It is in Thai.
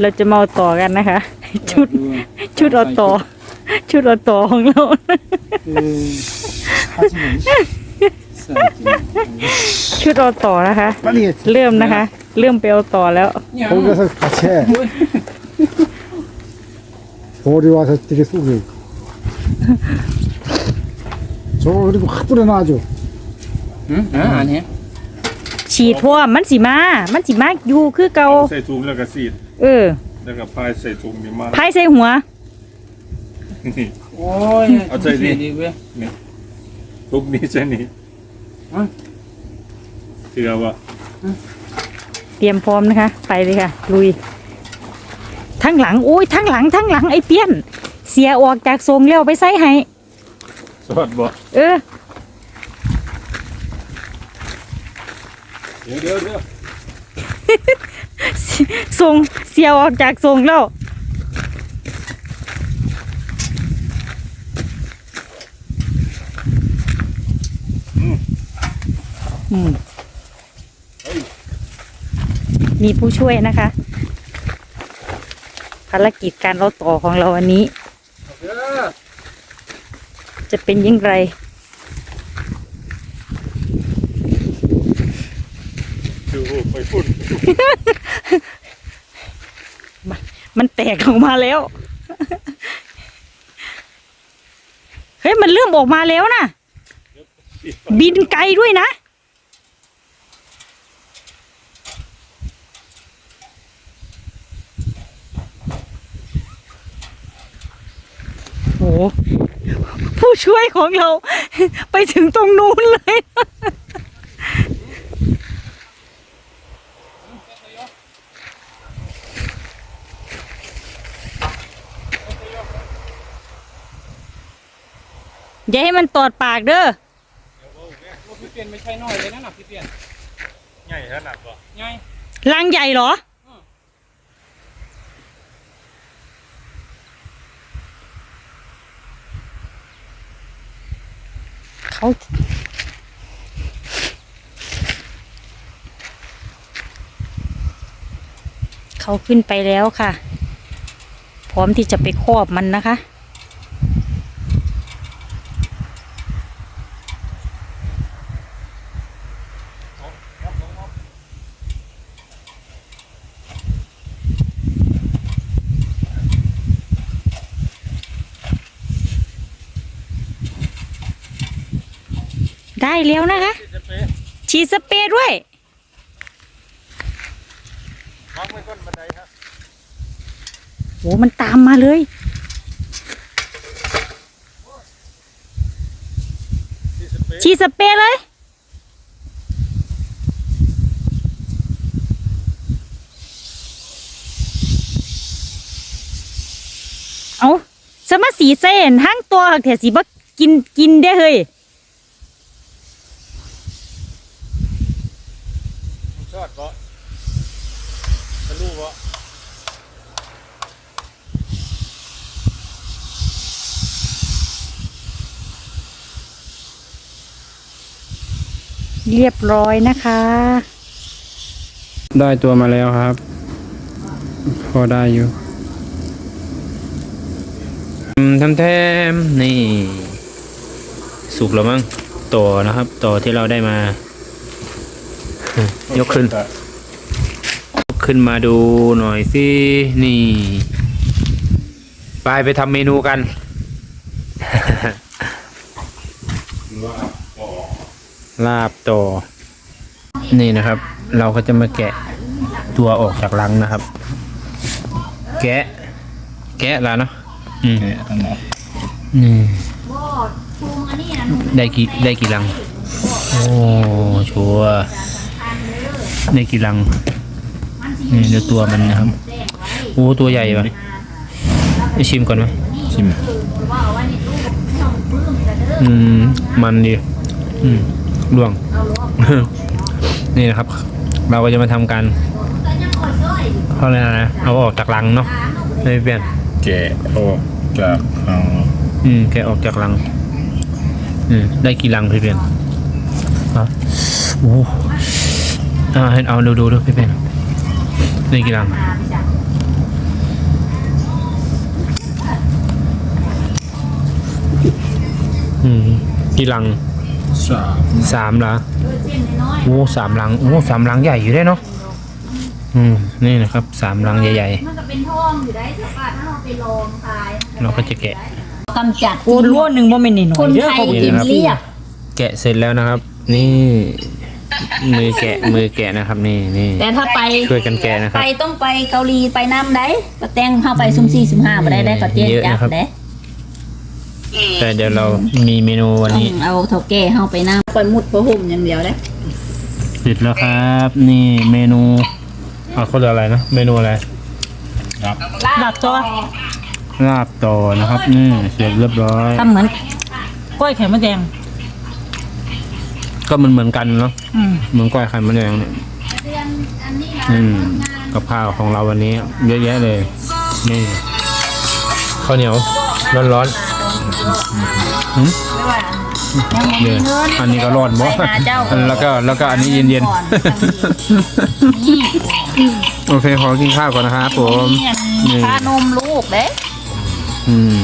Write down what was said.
เราจะมาเอาต่อกันนะคะ ชุด ชุดเอาต่อ ชุดเอาต่อของเรา 그 하지만 싸지 ชุดเอาต่อนะคะ 빨리 해. เริ่มนะคะ เริ่มไปเอาต่อแล้ว 거기 가서 같이 해. 벌이 와서 되게 쏘게. 저거 그리고 확 뿌려놔줘. 응? 아, 안 해. ฉีดทั่วมันสิมา มันสิมาอยู่คือเก่า ใส่ถุงแล้วก็สีด เออแล้วก็พายใส่ถุงนี่มาพายใส่หัว ôi, Ở đây đi. đi về. ทุกนี้ใช่นี่ฮะเชื่อว่าเตรียมพร้อมนะคะ ไปเลยค่ะ ลุย ทั้งหลังโอ้ยทั้งหลังทั้งหลังไอ้เปี้ยน เสียออกจากทรงแล้วไปใส่ให้สวัสดีบ่เออ เดี๋ยวเดี๋ยวเดี๋ยว ทรงเสียออกจากทรงแล้วอืมมีผู้ช่วยนะคะ ภารกิจการเราต่อของเราวันนี้ จะเป็นยังไงดูไปพุ่น มันแตกออกมาแล้ว เฮ้ย มันเริ่มออกมาแล้วนะบินไกลด้วยนะโหผู้ช่วยของเรา ไปถึงตรงนู้นเลย อย่าให้มันตอดปากเด้อพี่เปลี่ยนไม่ใช่น้อยเลยนะน่ะพี่เปลี่ยนใหญ่ขนาดบ่ไงลังใหญ่เหรอเขาเขาขึ้นไปแล้วค่ะ พร้อมที่จะไปครอบมันนะคะ ได้แล้วนะคะ ฉีดสเปรย์ด้วยวางไว้ก้นบันไดครับโหมันตามมาเลยที่สเปรย์ฉีดสเปรย์เลย เอาสมาสีเส้นห้างตัวเถสีบ่กินกินได้อเฮ้ย ชอดบ่ทะลุบ่เรียบร้อยนะคะ ได้ตัวมาแล้วครับ พอได้อยู่ทำแทมนี่ สุกแล้วมั้งต่อนะครับ ต่อที่เราได้มา ยกขึ้นยกขึ้นมาดูหน่อยสิ นี่ ไปไปทำเมนูกันลาบต่อ นี่นะครับ เราก็จะมาแกะตัวออกจากรังนะครับ แกะ แกะแล้วเนาะอืมนี่ได้กี่ได้กี่รัง โอ้ชัวร์ ได้กี่รังนี่เดี๋ยวตัวมันนะครับโอ้ตัวใหญ่ปะไปชิมก่อนไหมชิมอืมมันดีอืมล่วง นี่นะครับ เราก็จะมาทำการเขาเรียกอะไรนะเอาออกจากรังเนาะไม่เปลี่ยนแกะออกจากรังอืมแกะออกจากรัง อืมได้กี่รังพี่เปลี่ยนอะโอ้ เอาเอาดูดูดูพี่เป็นนี่กี่ลังอืมกี่ลังสามสามละโอ้สามลังโอ้สามลังใหญ่อยู่ได้เนาะอืมนี่นะครับสามลังใหญ่ๆมันก็เป็นท่องอยู่ได้สักถ้าเราไปลองทายเราก็จะแกะกำจัดโอ้ล้วนหนึ่งว่าไม่หนีหน่งคนไทยกินเรียบแกะเสร็จแล้วนะครับ นี่ มือแกะมือแกะนะครับนี่นี่แต่ถ้าไปช่วยกันแกะนะครับ ไปต้องไปเกาหลีไปน้ำได้ก็แต่งเข้าไปซุ่มสี่ซุ่มห้ามาได้ได้ก็เจ๊เยอะจันะครับบได้แต่เดี๋ยวเรามีเมนูวันต้องนี้เอาเท่าแก่เข้าไปน้ำปล่อยมุดพระห่มอย่างเดียวได้เสร็จแล้วครับ นี่เมนูอ่าเขาเรียกอะไรนะเมนูอะไรลาบตัวลาบต่อนะครับนี่เสร็จเรียบร้อยทำเหมือนกล้อยไข่มดแดง ก็มันเหมือนกันเนาะอืมเหมือนก้อยไข่มดแดงเนี่ยอืมกับข้าวของเราวันนี้เยอะแยะเลย นี่ข้าวเหนียว ร้อนๆหืม ไม่ว่ายังไม่เดี๋มียวเงินอันนี้ก็ร้อนบ่ ไปหาเจ้าแล้วก็แล้วก็อันนี้เย็นก่อนๆนี่โอเคขอกินข้าวก่อนนะครับผม นี่ค่านมลูกเด้อืม